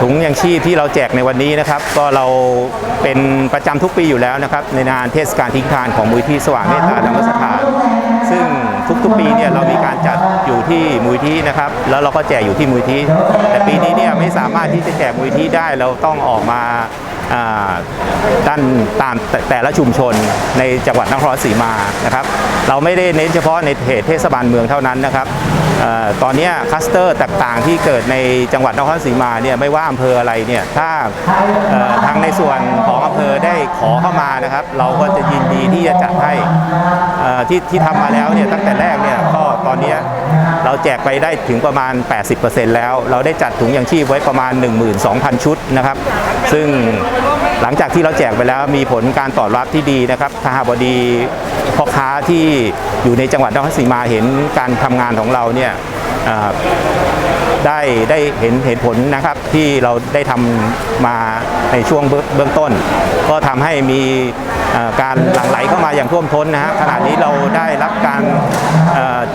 ถุงยังชีพที่เราแจกในวันนี้นะครับ ก็เราเป็นประจำทุกปีอยู่แล้วนะครับ ในงานเทศกาลทิ้งทานของมูลที่สว่างเมตตาธรรมสถาน ซึ่งทุกๆปีเนี่ยเรามีการจัดอยู่ที่มูลที่นะครับ แล้วเราก็แจกอยู่ที่มูลที่ แต่ปีนี้เนี่ยไม่สามารถที่จะแจกมูลที่ได้เราต้องออกมาด้านตามแต่แต่ละชุมชนในจังหวัดนครศรีมานะครับ เราไม่ได้เน้นเฉพาะในเขตเทศบาลเมืองเท่านั้นนะครับ ตอนนี้คัสเตอร์ต่างๆที่เกิดในจังหวัดนครศรีมาเนี่ยไม่ว่าอำเภออะไรเนี่ยถ้าทางในส่วนของอำเภอได้ขอเข้ามานะครับ เราก็จะยินดีที่จะจัดให้ที่ที่ทำมาแล้วเนี่ยตั้งแต่แรกเนี่ยก็ตอนนี้เราแจกไปได้ถึงประมาณ 80%แล้ว เราได้จัดถุงยางชีพไว้ประมาณ 12,000 ชุดนะครับ ซึ่งหลังจากที่เราแจกไปแล้วมีผลการตอบรับที่ดีนะครับทหารบดี พ่อค้าที่อยู่ในจังหวัดนครราชสีมาเห็นการทำงานของเราเนี่ย ได้ได้เห็นเห็นผลนะครับที่เราได้ทำมาในช่วงเบื้องต้น ก็ทำให้มีการหลั่งไหลเข้ามาอย่างท่วมท้นนะฮะขณะนี้เราได้รับการ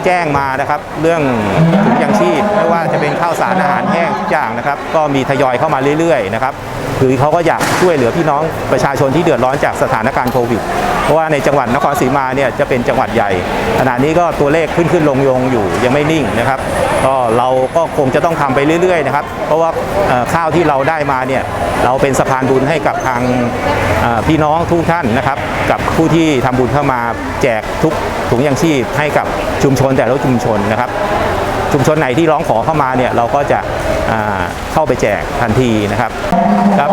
แจ้งมานะครับ เรื่องถุงยางชีพไม่ว่าจะเป็นข้าวสารอาหารแห้งทุกอย่างนะครับ ก็มีทยอยเข้ามาเรื่อยๆนะครับคือเขาก็อยากช่วยเหลือพี่น้องประชาชนที่เดือดร้อนจากสถานการณ์โควิด เพราะว่าในจังหวัดนครศรีมาเนี่ยจะเป็นจังหวัดใหญ่ ขณะนี้ก็ตัวเลขขึ้นขึ้นลงลงอยู่ยังไม่นิ่งนะครับ ก็เราก็คงจะต้องทำไปเรื่อยๆนะครับ เพราะว่าข้าวที่เราได้มาเนี่ยเราเป็นสะพานบุญให้กับทางพี่น้องทุกท่านนะครับ กับผู้ที่ทำบุญเข้ามาแจกทุกถุงยางชีพให้กับชุมชนแต่ละชุมชนนะครับ ชุมชนไหนที่ร้องขอเข้ามาเนี่ยเราก็จะเข้าไปแจกทันทีนะครับครับ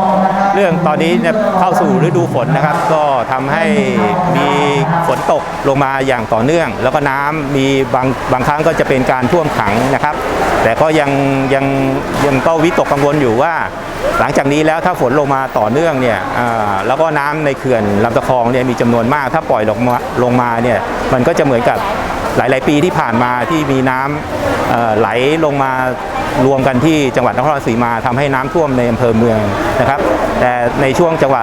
เรื่องตอนนี้เนี่ยเข้าสู่ฤดูฝนนะครับ ก็ทำให้มีฝนตกลงมาอย่างต่อเนื่อง แล้วก็น้ำมีบางบางครั้งก็จะเป็นการท่วมขังนะครับ แต่ก็ยังยังยังก็วิตกกังวลอยู่ว่า หลังจากนี้แล้วถ้าฝนลงมาต่อเนื่องเนี่ยแล้วก็น้ำในเขื่อนลำตะคองเนี่ยมีจำนวนมาก ถ้าปล่อยลงมาลงมาเนี่ยมันก็จะเหมือนกับ หลาย ๆ ปีที่ผ่านมาที่มีน้ำไหลลงมารวมกันที่จังหวัดนครราชสีมาทำให้น้ำท่วมในอำเภอเมืองนะครับ แต่ในช่วงจังหวะ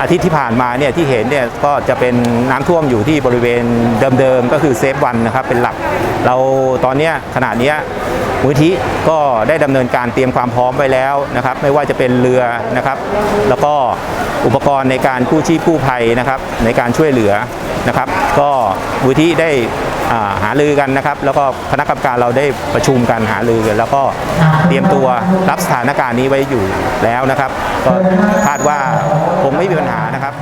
อาทิตย์ที่ผ่านมาเนี่ยที่เห็นเนี่ยก็จะเป็นน้ำท่วมอยู่ที่บริเวณเดิมๆก็คือเซฟวันนะครับเป็นหลัก เราตอนนี้ขณะเนี้มูลที่ก็ได้ดำเนินการเตรียมความพร้อมไว้แล้วนะครับ ไม่ว่าจะเป็นเรือนะครับ แล้วก็อุปกรณ์ในการกู้ชีพกู้ภัยนะครับ ในการช่วยเหลือนะครับ ก็มูลที่ได้หาลือกันนะครับ แล้วก็คณะกรรมการเราได้ประชุมกันหาลือกัน แล้วก็เตรียมตัวรับสถานการณ์นี้ไว้อยู่แล้วนะครับ ก็คาดว่าคงไม่มีปัญหานะครับ